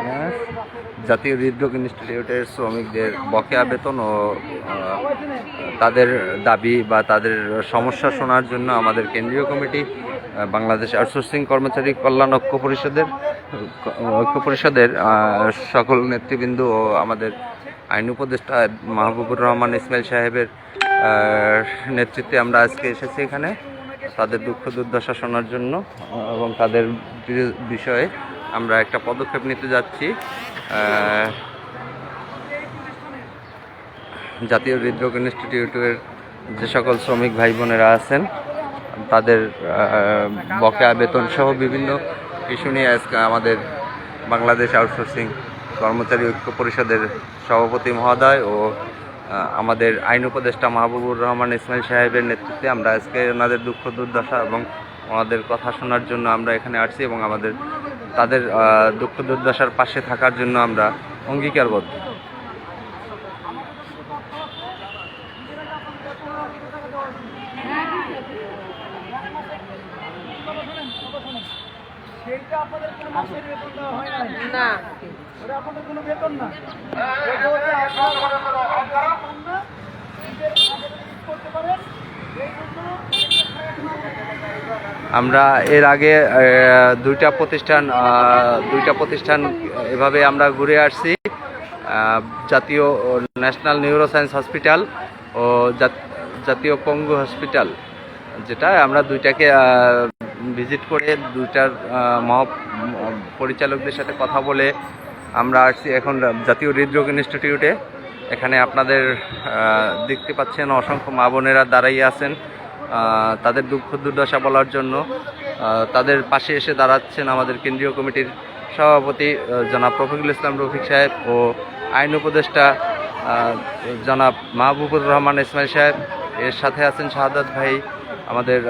হ্যাঁ, জাতীয় হৃদরোগ ইনস্টিটিউটের শ্রমিকদের বকেয়া বেতন ও তাদের দাবি বা তাদের সমস্যা শোনার জন্য আমাদের কেন্দ্রীয় কমিটি বাংলাদেশ আউটসোর্সিং কর্মচারী কল্যাণ ঐক্য পরিষদের ঐক্য পরিষদের সকল নেতৃবৃন্দ ও আমাদের আইন উপদেষ্টা মাহবুবুর রহমান ইসমাইল সাহেবের নেতৃত্বে আমরা আজকে এসেছি এখানে। তাদের দুঃখ দুর্দশা শোনার জন্য, এবং তাদের বিষয়ে আমরা একটা পদক্ষেপ নিতে যাচ্ছি। জাতীয় হৃদরোগ ইনস্টিটিউটের যে সকল শ্রমিক ভাই বোনেরা আছেন, তাদের বকেয়া বেতন সহ বিভিন্ন ইস্যু নিয়ে আজকে আমাদের বাংলাদেশ আউটসোর্সিং কর্মচারী ঐক্য পরিষদের সভাপতি মহোদয় ও আমাদের আইন উপদেষ্টা মাহবুবুর রহমান ইসমাইল সাহেবের নেতৃত্বে আমরা আজকে ওনাদের দুঃখ দুর্দশা এবং ওনাদের কথা শোনার জন্য আমরা এখানে আসছি এবং আমাদের, তাদের দুঃখ দুর্দশার পাশে থাকার জন্য আমরা অঙ্গীকারবদ্ধ। আপনাদের কোনো মাসের বেতন দেওয়া হয় না না। ওটা আপনাদের কোনো বেতন না? ওটা হচ্ছে আপনারা বেতন না, নিজের আবেদন করতে পারেন এই আমরা এর আগে দুইটা প্রতিষ্ঠান দুইটা প্রতিষ্ঠান এভাবে আমরা ঘুরে আসছি। জাতীয় ন্যাশনাল নিউরোসায়েন্স হসপিটাল ও জাতীয় পঙ্গু হসপিটাল যেটা আমরা দুইটাকে ভিজিট করে দুইটার মহা, পরিচালকদের সাথে কথা বলে আমরা আসছি এখন জাতীয় হৃদরোগ ইনস্টিটিউটে। এখানে আপনাদের দেখতে পাচ্ছেন অসংখ্য মা বোনেরা দাঁড়াইয়ে আছেন তাদের দুঃখ দুর্দশা বলার জন্য। তাদের পাশে এসে দাঁড়াচ্ছেন আমাদের কেন্দ্রীয় কমিটির সভাপতি জনাব রফিকুল ইসলাম রফিক সাহেব ও আইন উপদেষ্টা জনাব মাহবুবুর রহমান ইসমাইল সাহেব। এর সাথে আছেন শাহাদাত ভাই আমাদের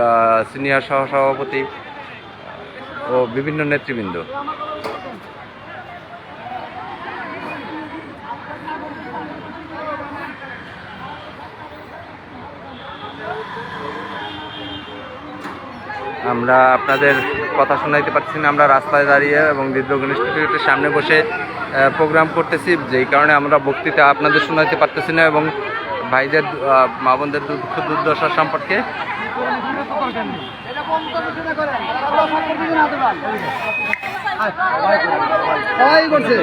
সিনিয়র সহসভাপতি ও বিভিন্ন নেতৃবৃন্দ। আমরা আপনাদের কথা শোনাইতে পারছি না, আমরা রাস্তায় দাঁড়িয়ে এবং হৃদরোগ ইনস্টিটিউটের সামনে বসে প্রোগ্রাম করতেছি, যেই কারণে আমরা বক্তৃতা আপনাদের শোনাইতে পারতেছি না এবং ভাইদের মা বোনদের দুঃখ দুর্দশা সম্পর্কে সবাই করছে।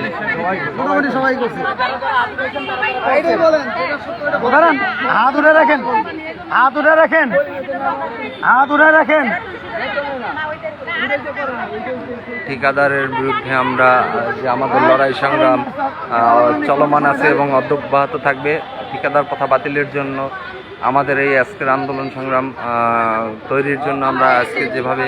মোটামুটি সবাই করছে। বলেন দাঁড়ান হাত উঠে রাখেন। হাত উঠে রাখেন। হাত উঠে রাখেন। ঠিকাদারের বিরুদ্ধে আমরা যে আমাদের লড়াই সংগ্রাম চলমান আছে এবং অব্যাহত থাকবে। ঠিকাদার কথা বাতিলের জন্য আমাদের এই আজকের আন্দোলন সংগ্রাম তৈরির জন্য আমরা আজকে যেভাবে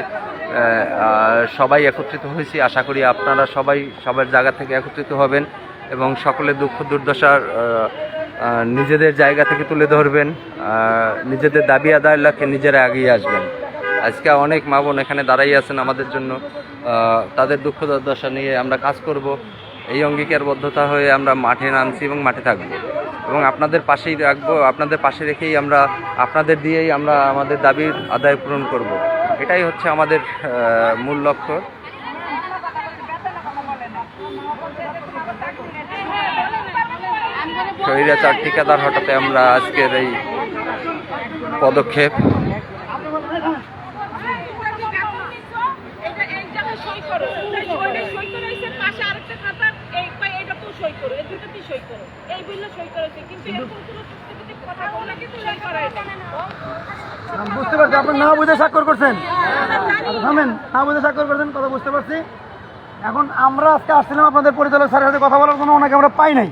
সবাই একত্রিত হয়েছি, আশা করি আপনারা সবাই সবার জায়গা থেকে একত্রিত হবেন এবং সকলে দুঃখ দুর্দশার নিজেদের জায়গা থেকে তুলে ধরবেন নিজেদের দাবি আদায়ের লক্ষ্যে নিজেরা এগিয়ে আসবেন। আজকে অনেক মা বোন এখানে দাঁড়াই আছেন আমাদের জন্য তাদের দুঃখ দুর্দশা নিয়ে আমরা কাজ করব, এই অঙ্গীকারবদ্ধতা হয়ে আমরা মাঠে নামছি এবং মাঠে থাকব। এবং আপনাদের পাশেই রাখব, আপনাদের পাশে রেখেই আমরা, আপনাদের দিয়েই আমরা আমাদের দাবির আদায় পূরণ করব। এটাই হচ্ছে আমাদের মূল লক্ষ্য। স্বৈরাচার ঠিকাদার হঠাতে আমরা আজকের এই পদক্ষেপ। বুঝতে পারছি আপনি না বুঝে স্বাক্ষর করছেন। আচ্ছা, থামেন না বুঝে স্বাক্ষর করছেন কথা বুঝতে পারছি। এখন আমরা আজকে আসছিলাম আপনাদের পরিচালক স্যারের সাথে কথা বলার ওনাকে আমরা পাই নাই।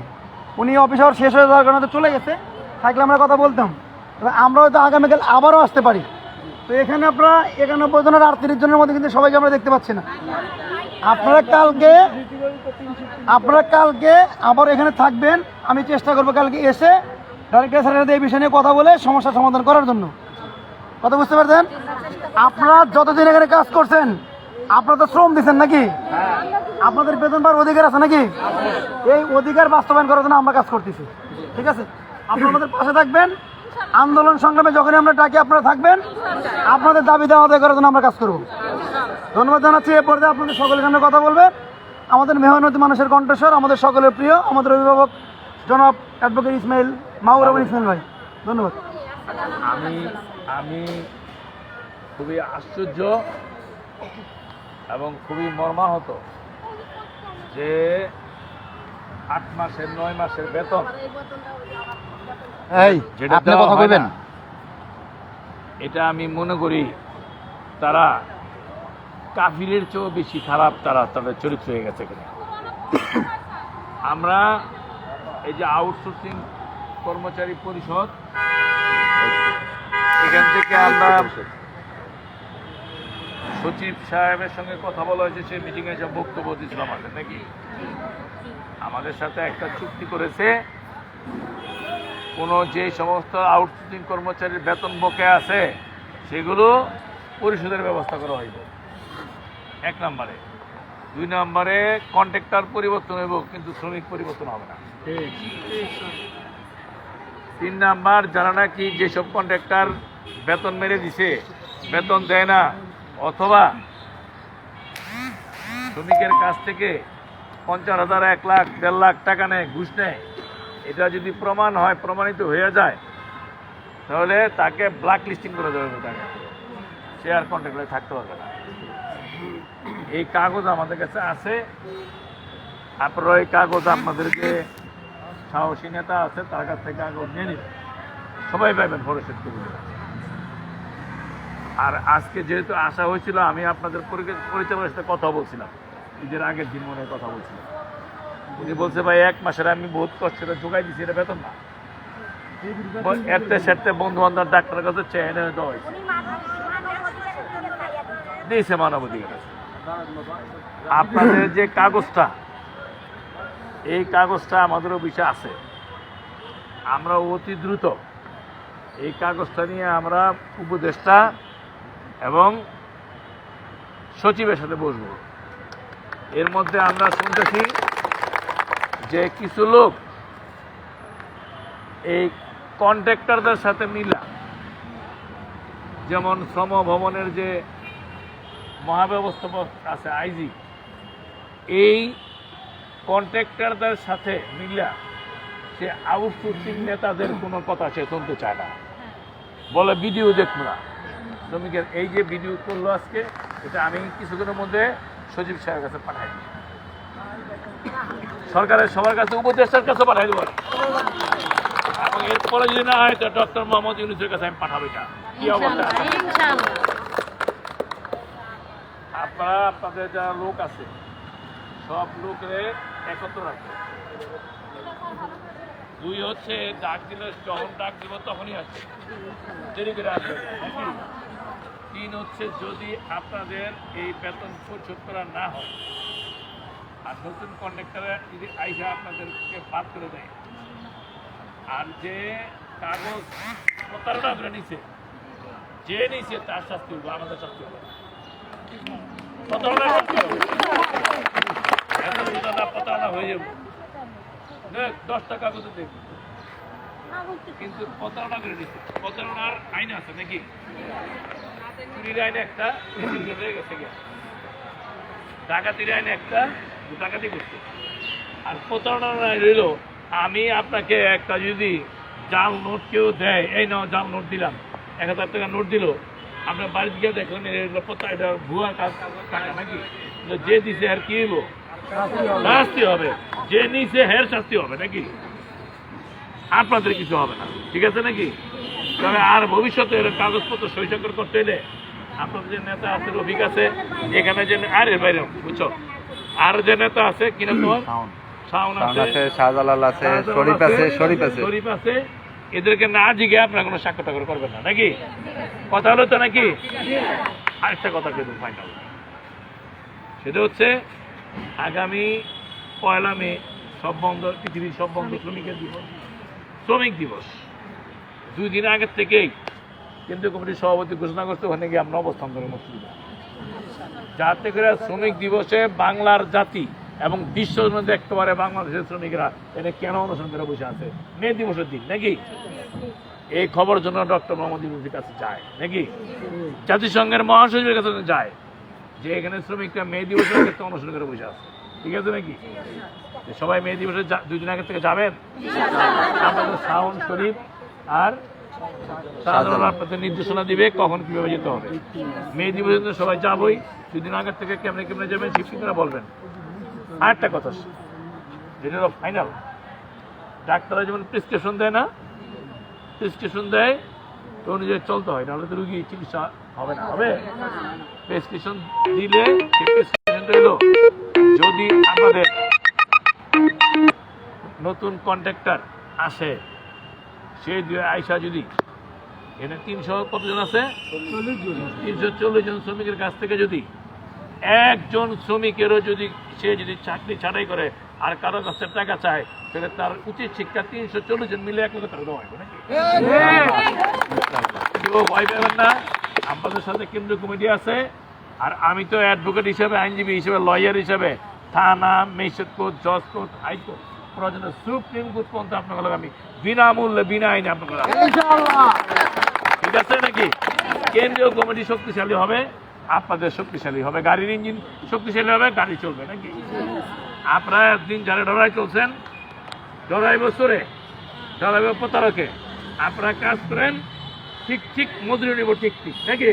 উনি অফিস আওয়ার শেষ হয়ে যাওয়ার কারণে তো চলে গেছে। থাকলে আমরা কথা বলতাম। তবে আমরা হয়তো আগামীকাল আবারও আসতে পারি। তো এখানে আপনারা একানব্বই জনের আটত্রিশ জনের মধ্যে কিন্তু সবাইকে আমরা দেখতে পাচ্ছি না। আপনারা কালকে আপনারা কালকে আবার এখানে থাকবেন। আমি চেষ্টা করব কালকে এসে ডাইরেক্টর স্যারের এই বিষয় নিয়ে কথা বলে সমস্যার সমাধান করার জন্য। কথা বুঝতে পারছেন? আপনারা যতদিন এখানে কাজ করছেন, আপনারা তো শ্রম দিচ্ছেন নাকি? আপনাদের বেতন পাওয়ার অধিকার আছে নাকি? এই অধিকার বাস্তবায়ন করার জন্য আমরা কাজ করতেছি। ঠিক আছে? আপনারা আমাদের পাশে থাকবেন। আন্দোলন সংগ্রামে যখনই আমরা ডাকি, আপনারা থাকবেন। আপনাদের দাবি দেওয়া আদায় করার জন্য আমরা কাজ করব। ধন্যবাদ জানাচ্ছি। এ পর্যায়ে আপনাদের সকলের সামনে কথা বলবে। আমাদের মেহনতি মানুষের কণ্ঠস্বর আমাদের সকলের প্রিয় আমাদের অভিভাবক জনাব অ্যাডভোকেট ইসমাইল রহমান ইসমাইল ভাই। ধন্যবাদ। আমি আমি খুবই আশ্চর্য এবং খুবই মর্মাহত যে আট মাসের নয় মাসের বেতন। এই যেটা আপনি কথা হয় কইবেন না, এটা আমি মনে করি তারা কাফিরের চেয়েও বেশি খারাপ তারা তাদের চরিত্র হয়ে গেছে এখানে আমরা এই যে আউটসোর্সিং কর্মচারী পরিষদ এখান থেকে আমরা সচিব সাহেবের সঙ্গে কথা বলা হয়েছে সে মিটিংয়ে এসে বক্তব্য দিয়েছিল আমাদের নাকি? আমাদের সাথে একটা চুক্তি করেছে কোনো যে সমস্ত আউটসোর্সিং কর্মচারীর বেতন বকে আছে সেগুলো পরিশোধের ব্যবস্থা করা হইবে। এক নম্বরে। দুই নম্বরে কন্ট্রাক্টর পরিবর্তন হইব কিন্তু শ্রমিক পরিবর্তন হবে না। তিন নাম্বার যারা নাকি যেসব কন্ট্রাক্টর বেতন মেরে দিছে বেতন দেয় না অথবা শ্রমিকের কাছ থেকে পঞ্চাশ হাজার এক লাখ দেড় লাখ টাকা নেয় ঘুষ নেয় এটা যদি প্রমাণ হয় প্রমাণিত হয়ে যায় তাহলে তাকে ব্ল্যাক লিস্টিং করে দেবে তাকে। সে আর কন্ট্রাক্টরে থাকতে পারবে না। এই কাগজ আমাদের কাছে আছে। আপনারা এই কাগজ আপনাদেরকে সাহসী নেতা আছে তার কাছ থেকে কাগজ নিয়ে নিন সবাই পাইবেন ফটোশুট করে আর আজকে যেহেতু আসা হয়েছিল আমি আপনাদের পরি- পরিচালকের সাথে কথা বলছিলাম। ঈদের আগের দিন মনে কথা বলছিলাম। উনি বলছে ভাই এক মাসের আমি বহুত কষ্টের যোগাই দিছি এটা বেতন না। এতে সেরতে বন্ধু বান্ধব ডাক্তারের কাছে চেয়ে দেওয়া হয়েছে। দিয়েছে মানবাধিকার আছে। আপনাদের যে কাগজটা, এই কাগজটা আমাদের অফিসে আছে। আমরা অতি দ্রুত এই কাগজটা নিয়ে আমরা উপদেষ্টা এবং সচিবের সাথে বসবো। এর মধ্যে আমরা শুনতেছি যে কিছু লোক এই কন্ট্রাক্টরদের সাথে মিলা, যেমন শ্রম ভবনের যে মহাব্যবস্থাপক আছে আইজি। এই কন্ট্রাক্টরদের সাথে মিলা সে আউটসোর্সিং নেতাদের কোনো কথা সে শুনতে চায় না। বলে, ভিডিও দেখব না। শ্রমিকের, এই যে ভিডিও করল আজকে, এটা আমি কিছুদিনের মধ্যে সচিব সাহেবের কাছে পাঠাই সরকারের, সবার কাছে, উপদেষ্টার কাছে পাঠাই দেবো। এবং এরপরে যদি না হয়, তো ডক্টর মোহাম্মদ ইউনুসের কাছে আমি পাঠাবো এটা। কি অবস্থা? আপনারা আপনাদের যারা লোক আছে, সব লোকের একত্র রাখবে দুই হচ্ছে ডাক দিলে যখন ডাক দিব তখনই আসবে দেরি করে আসবে তিন হচ্ছে যদি আপনাদের এই বেতন পরিশোধ করা না হয়, আর নতুন কন্ট্রাক্টরে যদি আইসা আপনাদেরকে বাদ করে দেয়, আর যে কাগজ প্রতারণা করে নিছে, যে নিছে তার শাস্তি হবে আমাদের শাস্তি হবে। প্রতারণা যদি প্রতারণা দেখ দশ টাকা কিন্তু প্রতারণা করে প্রতারণার আইন আছে নাকি? চুরির একটা হয়ে গেছে ডাকাতির একটা, ডাকাতি আর রইল, আমি আপনাকে একটা যদি জাল নোট কেউ দেয়, এই নাও জাল নোট দিলাম। এক হাজার টাকা নোট দিল। আপনার বাড়িতে গিয়ে দেখলেন এগুলো প্রত্যেক এটা ভুয়া কাজ টাকা নাকি? যে দিছে আর কি হইব? শাস্তি হবে। যে নিছে হের শাস্তি হবে নাকি? আপনাদের কিছু হবে না ঠিক আছে নাকি? তবে আর ভবিষ্যতে এর কাগজপত্র সৈসঙ্কর করতে হলে আপনাদের যে নেতা আছে রফিক আছে এখানে যে আরে বাইরে বুঝছ? আর যে নেতা আছে কিনা তোমার শাওন আছে। আছে শাহজালাল আছে শরীফ আছে শরীফ আছে। শরীফ আছে। এদেরকে না জিগে আপনার কোনো সাক্ষ্য টাক্ষ্য করবেন না, নাকি? কথা হলো তো নাকি? আরেকটা কথা কিন্তু ফাইনাল সেটা হচ্ছে, আগামী পয়লা মে সব বন্ধ, পৃথিবীর সব বন্ধ শ্রমিকের দিবস। শ্রমিক দিবস। দুই দিন আগের থেকেই কেন্দ্রীয় কমিটির সভাপতি ঘোষণা করতে ওখানে গিয়ে আমরা অবস্থান করে মসজিদ। যাতে করে শ্রমিক দিবসে বাংলার জাতি এবং বিশ্বের মধ্যে পারে বাংলাদেশের শ্রমিকরা এটা কেন অনুসরণ করে বসে আছে? মে দিবসের দিন, নাকি? এই খবর জন্য ডক্টর মোহাম্মদ ইউনুসের কাছে যায়, নাকি? জাতিসংঘের মহাসচিবের কাছে যায়, যে এখানে শ্রমিকরা মে দিবসের ক্ষেত্রে অনুসরণ করে বসে আছে। ঠিক আছে, নাকি? সবাই মে দিবসে দুই দিন আগে থেকে যাবেন? আপনাদের সাউন্ড শরীফ আর সাধারণ আপনাদের নির্দেশনা দিবে কখন কীভাবে যেতে হবে। মে দিবসে তো সবাই যাবই, দুদিন আগের থেকে কেমনে কেমনে যাবেন করে বলবেন। আর একটা কথা। যেটা হলো ফাইনাল ডাক্তাররা যেমন প্রেসক্রিপশন দেয় না প্রেসক্রিপশন দেয় তো অনুযায়ী চলতে হয়, নাহলে তো রুগী চিকিৎসা হবে না। হবে প্রেসক্রিপশন দিলে প্রেসক্রিপশনটা হলো, যদি আমাদের নতুন কন্ট্রাক্টর আসে, সে আয়সা যদি, এখানে তিনশো কতজন আছে? তিনশো চল্লিশ জন শ্রমিকের কাছ থেকে যদি একজন শ্রমিকেরও যদি সে যদি চাকরি ছাড়াই করে আর কারও কাছে টাকা চায় তাহলে তার উচিত শিক্ষা তিনশো চল্লিশ জন মিলে এক লক্ষ টাকা দেওয়া হবে নাকি? ভয় পাবেন না আপনাদের সাথে কেন্দ্রীয় কমিটি আছে আর আমি তো অ্যাডভোকেট হিসেবে আইনজীবী হিসেবে লয়ার হিসেবে থানা মেজিস্ট্রেট কোর্ট জজ কোর্ট হাইকোর্ট প্রয়োজনে সুপ্রিম কোর্ট পর্যন্ত আপনাদের আমি বিনামূল্যে বিনা আইনে আপনাদের ঠিক আছে নাকি? কেন্দ্রীয় কমিটি শক্তিশালী হবে। আপনাদের শক্তিশালী হবে। গাড়ির ইঞ্জিন শক্তিশালী হবে, গাড়ি চলবে নাকি? আপনারা একদিন যারা ডরাই চলছেন, ডরাই বছরে, ডরাই প্রতারকে, আপনারা কাজ করেন, ঠিক ঠিক, মজুরি নিব ঠিক ঠিক, নাকি?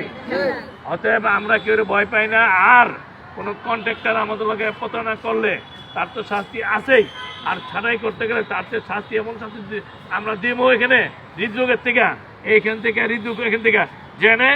অতএব আমরা কেউ ভয় পাই না। আর কোনো কন্ট্রাক্টর আমাদের লোকে প্রতারণা করলে তার তো শাস্তি আছেই। আর ছাড়াই করতে গেলে তার তো শাস্তি এমন শাস্তি আমরা দিব এখানে, হৃদরোগের থেকে। এইখান থেকে, হৃদরোগ এখান থেকে। জেনে